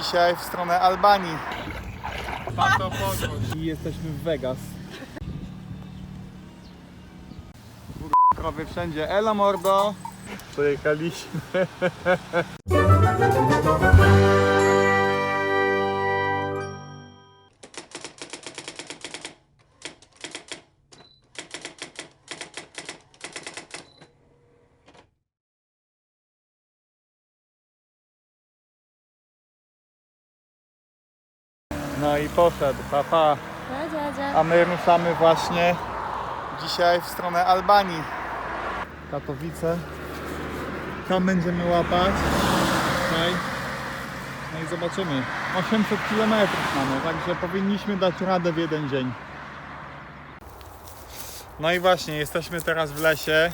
Dzisiaj w stronę Albanii. I jesteśmy w Vegas. Krowy wszędzie. Elo mordo. Poszedł, papa. A my ruszamy właśnie dzisiaj w stronę Albanii. Katowice. Tam będziemy łapać. Tutaj. No i zobaczymy. 800 km mamy, także powinniśmy dać radę w jeden dzień. No i właśnie, jesteśmy teraz w lesie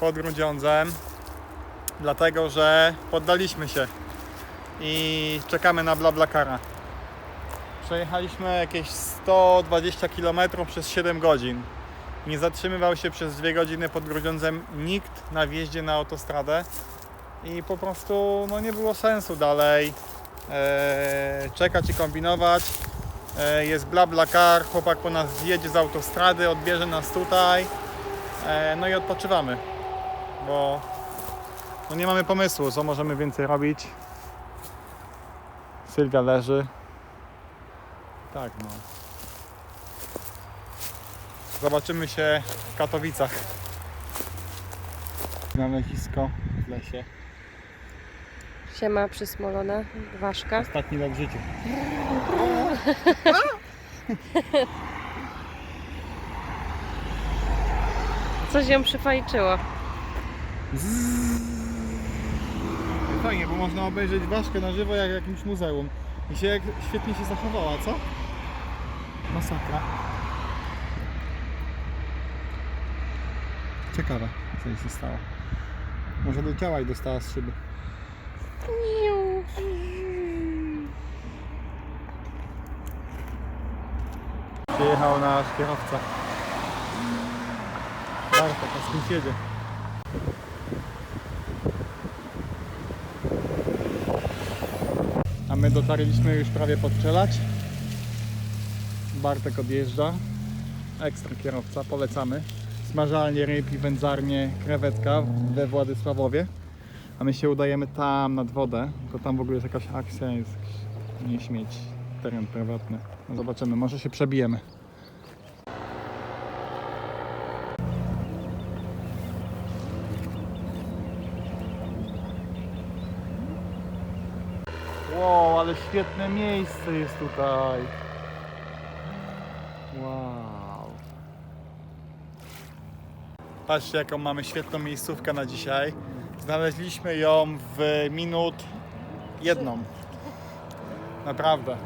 pod Grudziądzem, dlatego że poddaliśmy się i czekamy na BlaBlaCara. Przejechaliśmy jakieś 120 km przez 7 godzin. Nie zatrzymywał się przez 2 godziny pod Grudziądzem nikt na wjeździe na autostradę i po prostu no, nie było sensu dalej e, czekać i kombinować. E, jest BlaBlaCar, chłopak po nas zjedzie z autostrady, odbierze nas tutaj e, no i odpoczywamy, bo no, nie mamy pomysłu, co możemy więcej robić. Sylwia leży. Tak, no. Zobaczymy się w Katowicach. Na lezisko w lesie. Siema przysmolona, ważka. Ostatni rok w życiu. Coś ją przyfajczyło. Fajnie, bo można obejrzeć ważkę na żywo jak w jakimś muzeum. I się jak świetnie się zachowała, co? Masakra. Ciekawe, co jej się stało. Może leciała i dostała z szyby. Przyjechał nasz kierowca. Bartek, a z kim jedzie? A my dotarliśmy już prawie podczelać. Bartek odjeżdża. Ekstra kierowca, polecamy. Smażalnie ryb i wędzarnie krewetka we Władysławowie. A my się udajemy tam nad wodę, to tam w ogóle jest jakaś akcja, jest jakiś- nie śmieć, teren prywatny. No zobaczymy, może się przebijemy. Wow, ale świetne miejsce jest tutaj. Wow. Patrzcie jaką mamy świetną miejscówkę na dzisiaj. Znaleźliśmy ją w minut jedną. Naprawdę.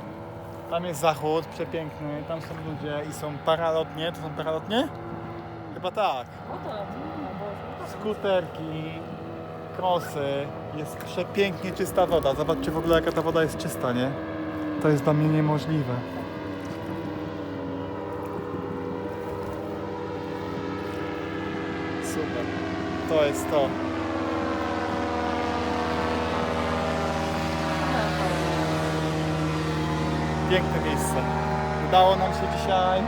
Tam jest zachód przepiękny, tam są ludzie i są paralotnie. To są paralotnie? Chyba tak. Skuterki, krosy, jest przepięknie czysta woda. Zobaczcie w ogóle jaka ta woda jest czysta, nie? To jest dla mnie niemożliwe. Super. To jest to. Piękne miejsce. Udało nam się dzisiaj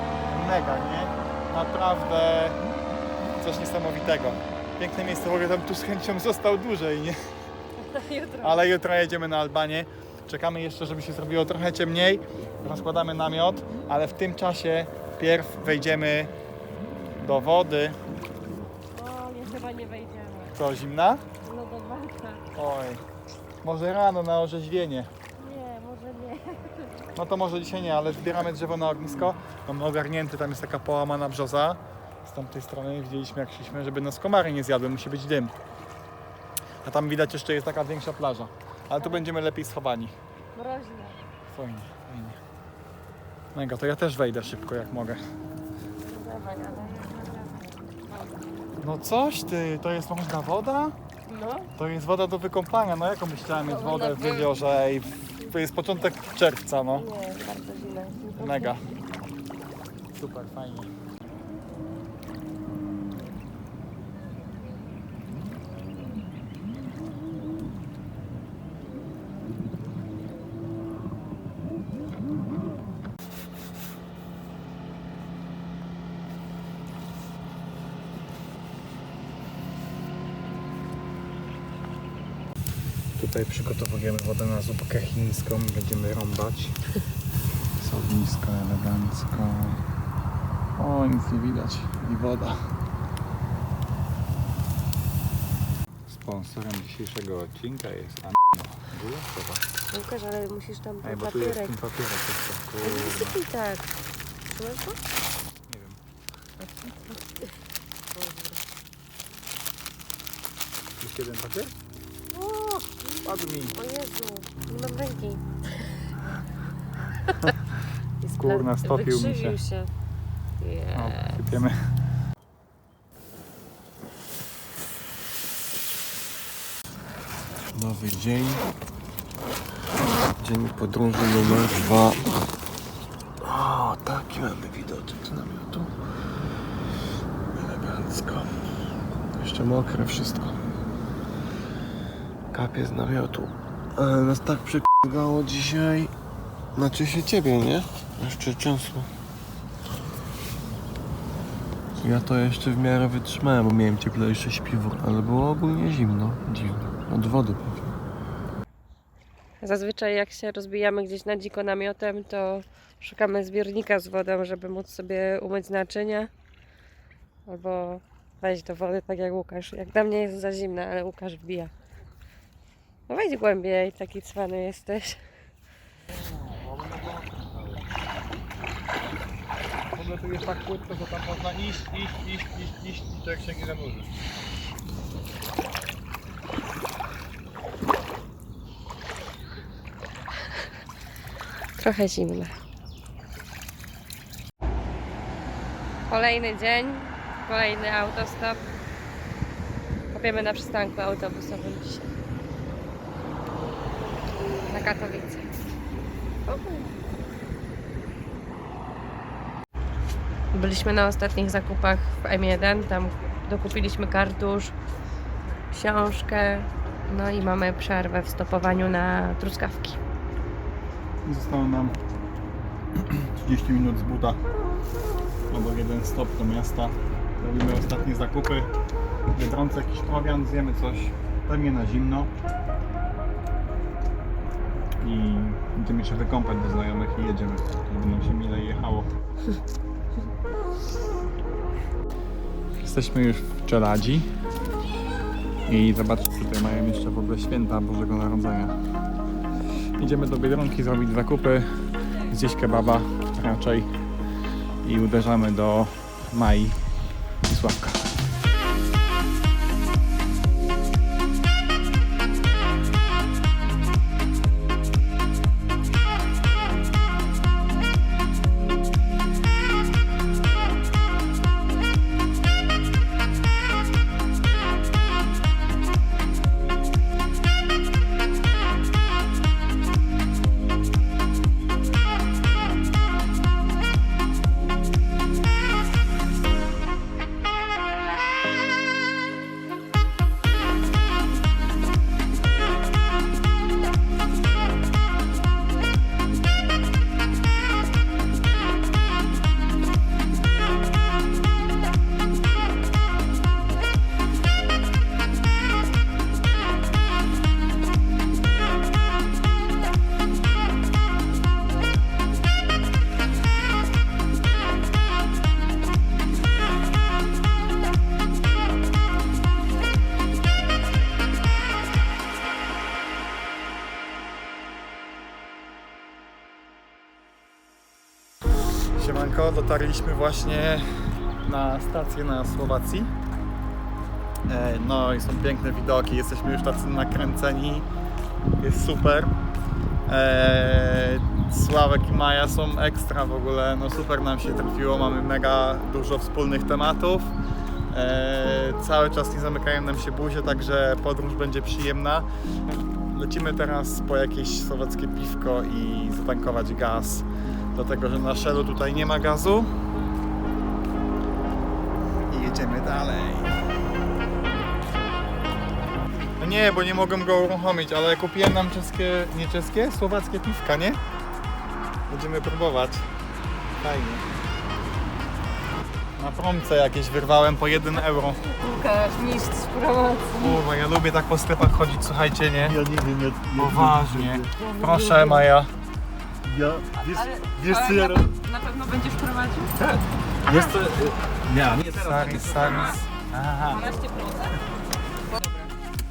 mega, nie? Naprawdę coś niesamowitego. Piękne miejsce, w ogóle tam tu z chęcią został dłużej, nie? Jutro. Ale jutro jedziemy na Albanię. Czekamy jeszcze, żeby się zrobiło trochę ciemniej. Rozkładamy namiot, ale w tym czasie pierw wejdziemy do wody. O, nie, chyba nie wejdziemy. Co, zimna? Lodowanka. Oj, może rano na orzeźwienie. Nie, może nie. No to może dzisiaj nie, ale zbieramy drzewo na ognisko. Mamy ogarnięty, tam jest taka połamana brzoza. Z tamtej strony widzieliśmy jak szliśmy, żeby nas komary nie zjadły, musi być dym. A tam widać jeszcze jest taka większa plaża. Ale tu będziemy lepiej schowani. Mroźne. Fajnie, fajnie. Mega, to ja też wejdę szybko jak mogę. Dawaj, ale No coś ty, to jest można woda? No, To jest woda do wykąpania, no jaką chciała mieć wodę w jeziorze i to jest początek czerwca, no. nie, bardzo źle. Mega. Super, fajnie. Tutaj przygotowujemy wodę na zupkę chińską. Będziemy rąbać. Są nisko, elegancko. O, nic nie widać. I woda. Sponsorem dzisiejszego odcinka jest Anno. Łukasz, ale musisz tam Ej, ten bo tu jest papierek. ten papierek jeszcze. Ale Kurwa. wysypij tak. Trzymasz go? Nie wiem. Jeszcze jeden papier? O, padł mi. O Jezu, nie mam ręki. Jest Kurna, stopił mi się. się. O, Yeah. sypiemy. Nowy dzień. Dzień podróży numer dwa. O, taki mamy widoczek z namiotu. Elegancko. Jeszcze mokre wszystko. Kapie z namiotu. Ale nas tak przypagało dzisiaj. Znaczy się ciebie, nie? Jeszcze często. Ja to jeszcze w miarę wytrzymałem, bo miałem cieplejsze śpiwór, ale było ogólnie zimno. Dziwne. Od wody pewnie. Zazwyczaj jak się rozbijamy gdzieś na dziko namiotem, to szukamy zbiornika z wodą, żeby móc sobie umyć naczynia. Albo wejść do wody, tak jak Łukasz. Jak dla mnie jest za zimna, ale Łukasz wbija. No wejdź głębiej, taki cwany jesteś. W ogóle tu jest tak płytko, że tam można iść, iść, iść, iść, iść i człowiek się nie zanurzy. Trochę zimne. Kolejny dzień, kolejny autostop. Kopiemy na przystanku autobusowym dzisiaj. Katowice. Byliśmy na ostatnich zakupach w M1, tam dokupiliśmy kartusz, książkę, no i mamy przerwę w stopowaniu na truskawki. Zostało nam 30 minut z buta albo jeden stop do miasta. Robimy ostatnie zakupy. Biedronce jakiś prowiant, zjemy coś pewnie na zimno. I będziemy się wykąpać do znajomych i jedziemy, żeby nam się milej jechało. Jesteśmy już w Czeladzi i zobaczcie, tutaj mają jeszcze w ogóle święta Bożego Narodzenia. Idziemy do Biedronki zrobić zakupy, zjeść kebaba raczej i uderzamy do Mai i Sławka. Dotarliśmy właśnie na stację na Słowacji. E, No i są piękne widoki, jesteśmy już tacy nakręceni, jest super. E, Sławek i Maja są ekstra w ogóle, no super nam się trafiło, mamy mega dużo wspólnych tematów. E, Cały czas nie zamykają nam się buzie, także podróż będzie przyjemna. Lecimy teraz po jakieś słowackie piwko i zatankować gaz. Dlatego, że na Shellu tutaj nie ma gazu. I jedziemy dalej. No nie, bo nie mogłem go uruchomić, ale kupiłem nam czeskie, nie czeskie, słowackie piwka, nie? Będziemy próbować. Fajnie. Na promce jakieś wyrwałem po 1 euro. Łukasz, mistrz promocji. Kurwa, ja lubię tak po sklepach chodzić, słuchajcie, nie? Ja nigdy nie... nie Poważnie. Proszę Maja. Ja, wiesz, wiesz co ja robię? Na pewno będziesz prowadził? Wiesz co... Nie, nie teraz. Saris, saris. Aha. 12%?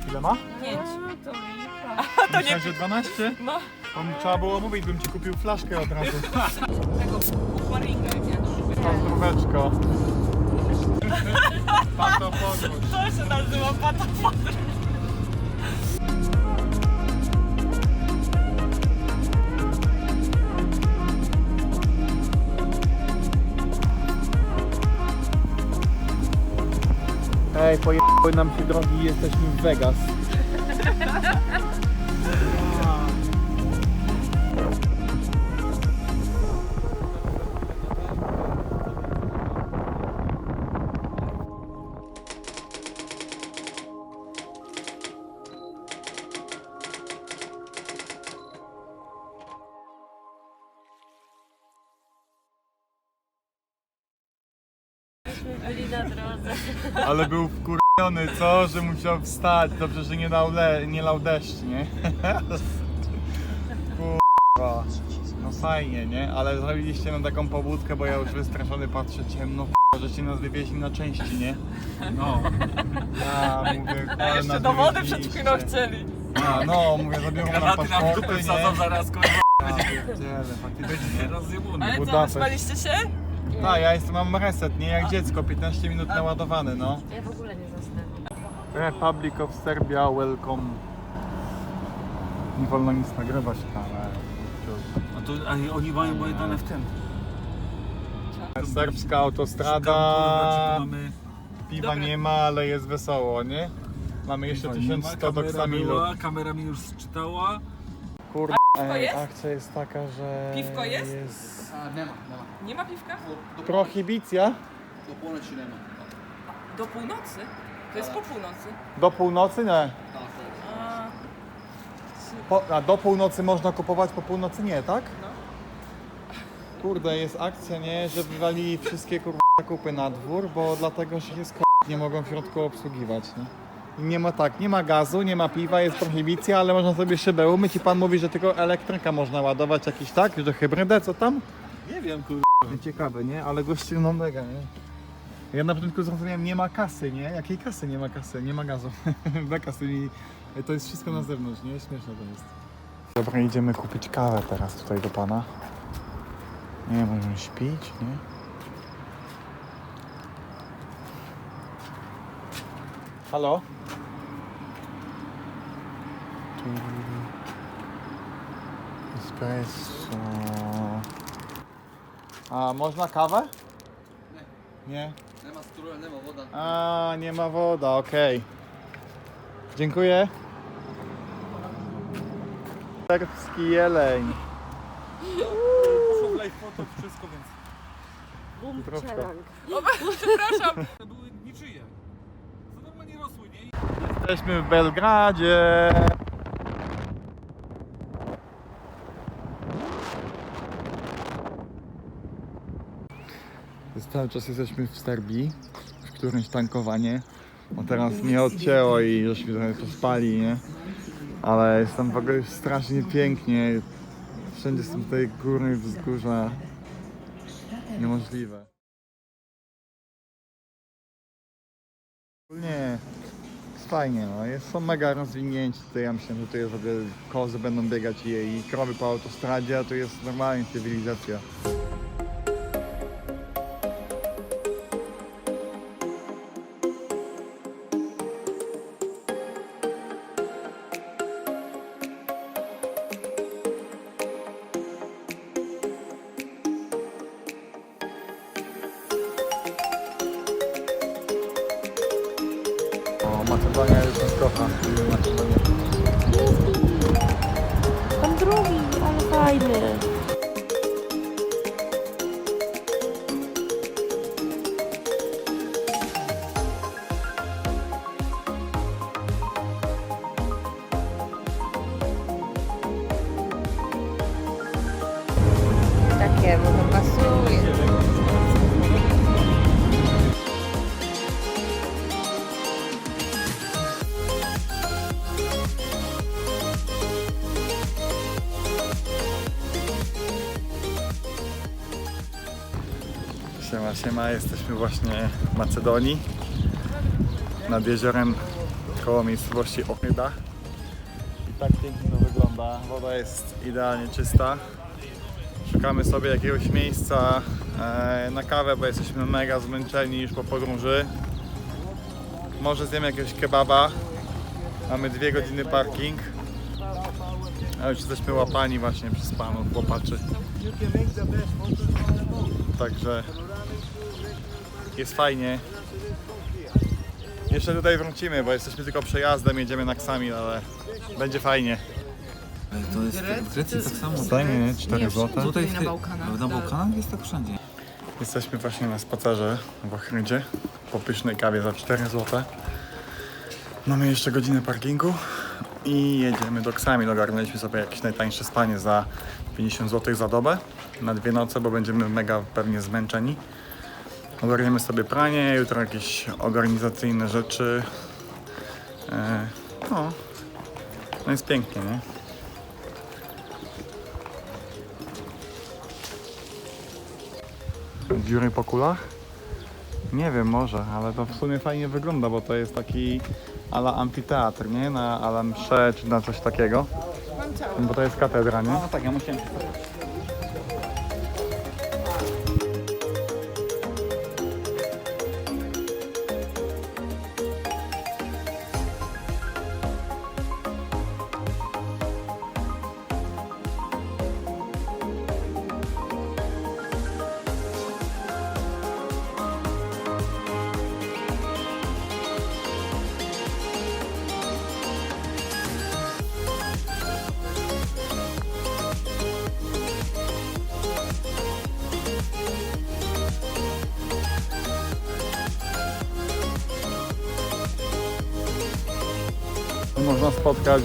Ile ma? 5. To Myślałem, że 12? No. To mi trzeba było mówić, bym ci kupił flaszkę od razu. Tego kucharinga, jak ja to lubię. Zdróweczko. Pato podróż. To się nazywa patafon. Ej, pojechały nam się drogi jesteśmy w Vegas. Byli na drodze. Ale był wkurwiony, co? Że musiał wstać. Dobrze, że nie lał, le, nie lał deszcz, nie? Kurwa. No fajnie, nie? Ale zrobiliście nam taką pobudkę, bo ja już wystraszony patrzę ciemno, żeście nas wywieźli na części, nie? No. Ja mówię, ale Jeszcze nas dowody przed wywieźliście. chwilą chcieli. A, no, mówię, zabiorą nam paszporty, nie? zaraz, kurwa. Ja pierdzielę, faktycznie. Rozjebany. Ale co, Budapeszt. wyspaliście się? Tak, ja jestem, mam reset, nie? Jak dziecko, 15 minut naładowany, no. Ja w ogóle nie zasnęłam. Republic of Serbia, welcome. Nie wolno nic nagrywać tam. A to a oni mają moje dane w tym. Serbska Kurwa, autostrada, mamy... piwa Dobra. nie ma, ale jest wesoło, nie? Mamy jeszcze Piwa nie ma, 1100 do kamera Ksamilu. była, Kamera mi już czytała. Piwko jest? akcja jest taka, że Piwko jest? jest Nie ma piwka? prohibicja Do północy? To jest po północy. do północy, nie? A, Po, a do północy można kupować, po północy nie, tak? No. Kurde, jest akcja, nie? Że wywalili wszystkie kurwa zakupy na dwór, bo dlatego, że jest k***, nie mogą w środku obsługiwać, nie? I nie ma tak, nie ma gazu, nie ma piwa, jest prohibicja, ale można sobie szybę umyć i pan mówi, że tylko elektryka można ładować jakiś tak, że hybrydę, co tam? Nie wiem, kurwa. Ciekawe, nie? Ale gościu no mega, nie? Ja na początku zrozumiałem, nie ma kasy, nie? Jakiej kasy nie ma kasy? Nie ma gazu. Beka z tymi... To jest wszystko na zewnątrz, nie? Śmieszne to jest. Dobra, idziemy kupić kawę teraz tutaj do pana. Nie, możemy śpić, nie? Halo? Espresso... A można kawę? Nie. Nie ma struja, nie ma woda. A, nie ma woda, okej. Dziękuję. Serbski jeleń. Live foto, wszystko, więc... Bum, Troszkę. czelang. przepraszam. To były niczyje. To normalnie rosły, nie? I Jesteśmy w Belgradzie. Cały czas jesteśmy w Serbii, w którymś tankowanie. No teraz nie odcięło i żeśmy trochę pospali, nie? Ale jest tam w ogóle strasznie pięknie. Wszędzie są tutaj góry, wzgórza. Niemożliwe. Nie, fajnie, no. są mega rozwinięci tutaj, ja myślę, że tutaj w ogóle kozy będą biegać i, i krowy po autostradzie, a tu jest normalnie cywilizacja. O, Macedonia już nas kocha. Macedonia. Tam drugi, ale fajny. Właśnie Macedonii nad jeziorem koło miejscowości Ochryda. I tak pięknie to wygląda, woda jest idealnie czysta. Szukamy sobie jakiegoś miejsca e, na kawę, bo jesteśmy mega zmęczeni już po podróży. Może zjemy jakiegoś kebaba. Mamy dwie godziny parking. A już jesteśmy łapani właśnie przez panów łopaczy Także jest fajnie. Jeszcze tutaj wrócimy, bo jesteśmy tylko przejazdem, jedziemy na Ksamil, ale będzie fajnie. To jest w Grecji tak samo. Fajnie, nie? 4 zł. Tutaj w Na Bałkanach, Na tak. Bałkanach jest tak wszędzie. Jesteśmy właśnie na spacerze w Ochrydzie po pysznej kawie za 4 zł. Mamy jeszcze godzinę parkingu i jedziemy do Ksamil. Ogarnęliśmy sobie jakieś najtańsze spanie za 50 zł za dobę na dwie noce, bo będziemy mega pewnie zmęczeni. Ogarniemy sobie pranie, jutro jakieś organizacyjne rzeczy. E, no, no jest pięknie, nie? Dziury po kulach? Nie wiem, może, ale to w sumie fajnie wygląda, bo to jest taki ala amfiteatr, nie? Na ala msze czy na coś takiego. Bo to jest katedra, nie? No tak, ja musiałem.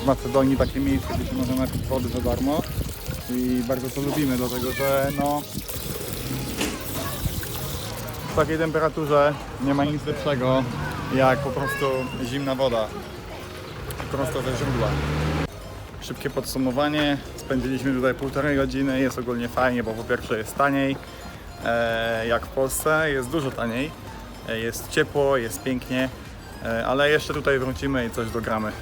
W Macedonii takie miejsce, gdzie się można napić wody za darmo. I bardzo to lubimy, dlatego że no w takiej temperaturze nie ma nic lepszego jak po prostu zimna woda prosto ze źródła. Szybkie podsumowanie. Spędziliśmy tutaj półtorej godziny. Jest ogólnie fajnie, bo po pierwsze jest taniej e, jak w Polsce. Jest dużo taniej. E, jest ciepło, jest pięknie. E, ale jeszcze tutaj wrócimy i coś dogramy.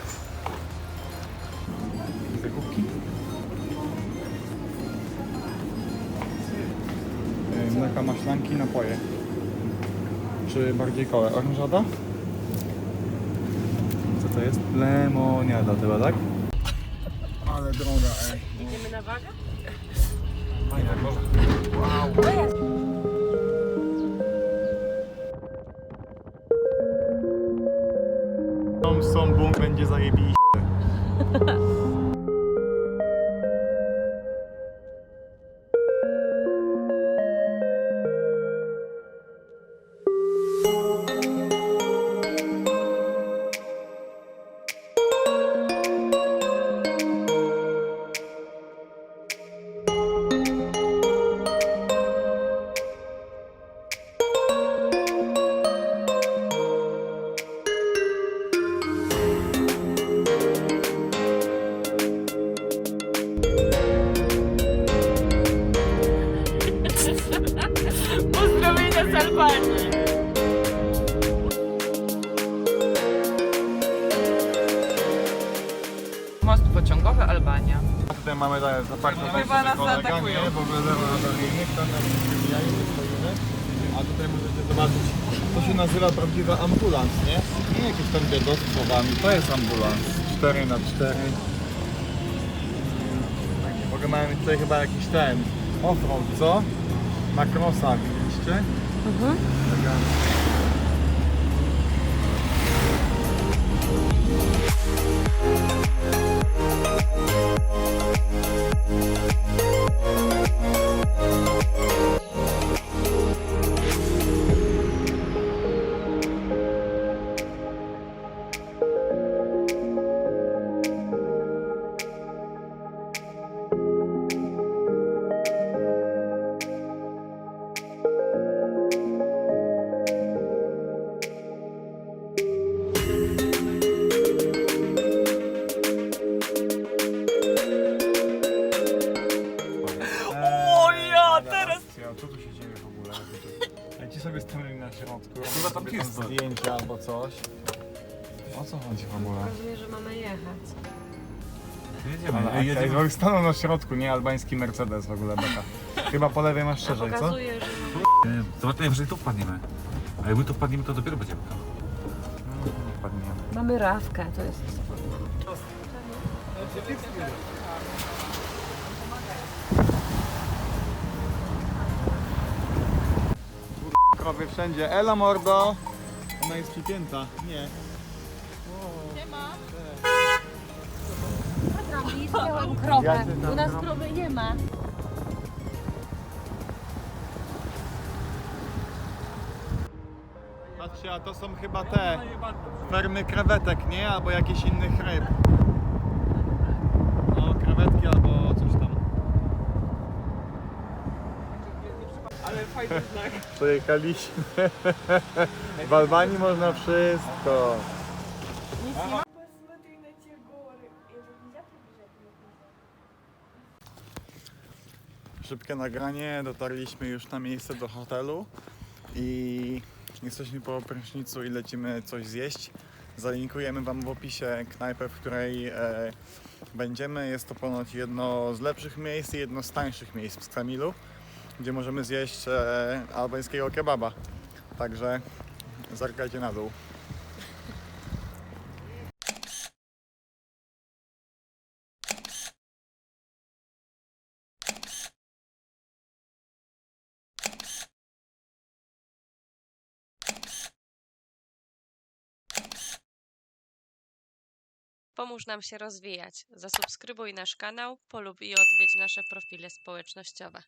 Maślanki, napoje. Czy bardziej kole? Oranżada? Co to jest? Lemoniada chyba, tak? Ale droga, ej. Idziemy na wagę? Fajna kola. Tom Sombung będzie zajebiście. nazywa prawdziwy ambulans, nie? Nie jakieś tam biedos słowami, to jest ambulans. 4 na 4 W ogóle mamy tutaj chyba jakiś ten offroad, co? Na krosach, widzicie? Mhm. Elegancko. sobie stanęli na środku, Chyba tam sobie jest zdjęcia albo coś. O co chodzi w ogóle? Rozumiem, że mamy jechać. Jedziemy, Ale Ej, jedziemy. jedziemy. stanął na środku, nie albański Mercedes w ogóle beka. Chyba po lewej masz szerzej, co? Pokazuje, że mamy... Nie, Zobaczymy, jeżeli tu wpadniemy. A jak my tu wpadniemy, to dopiero będziemy tam. Wpadniemy. Mamy rawkę, to jest... Krowy wszędzie. Elo mordo! Ona jest przypięta. Nie. krowę. U nas krowy nie ma. Patrzcie, a to są chyba te fermy krewetek, nie? Albo jakichś innych ryb. No, krewetki albo coś tam. Ale fajny znak. W Albanii można wszystko. Szybkie nagranie, dotarliśmy już na miejsce do hotelu i jesteśmy po prysznicu i lecimy coś zjeść. Zalinkujemy Wam w opisie knajpę, w której e, będziemy. Jest to ponoć jedno z lepszych miejsc i jedno z tańszych miejsc w Stamilu, gdzie możemy zjeść e, albańskiego kebaba. Także zerkajcie na dół. Pomóż nam się rozwijać. Zasubskrybuj nasz kanał, polub i odwiedź nasze profile społecznościowe.